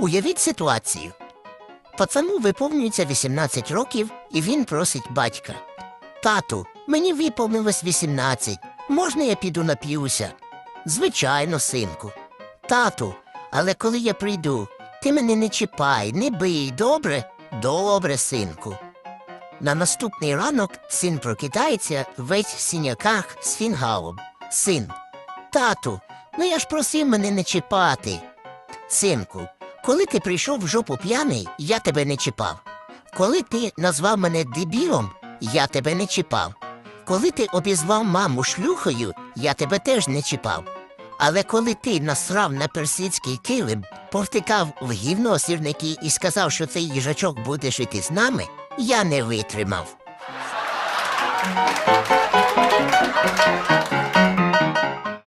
Уявіть ситуацію. Пацану виповнюється 18 років, і він просить батька. Тату, мені виповнилось 18. Можна я піду нап'юся? Звичайно, синку. Тату, але коли я прийду, ти мене не чіпай, не бий, добре? Добре, синку. На наступний ранок син прокидається весь в синяках з фінгалом. Син. Тату, ну я ж просив мене не чіпати. Синку, коли ти прийшов в жопу п'яний, я тебе не чіпав. Коли ти назвав мене дебілом, я тебе не чіпав. Коли ти обізвав маму шлюхою, я тебе теж не чіпав. Але коли ти насрав на персидський килим, повтикав в гівно сірники і сказав, що цей їжачок буде жити з нами, я не витримав.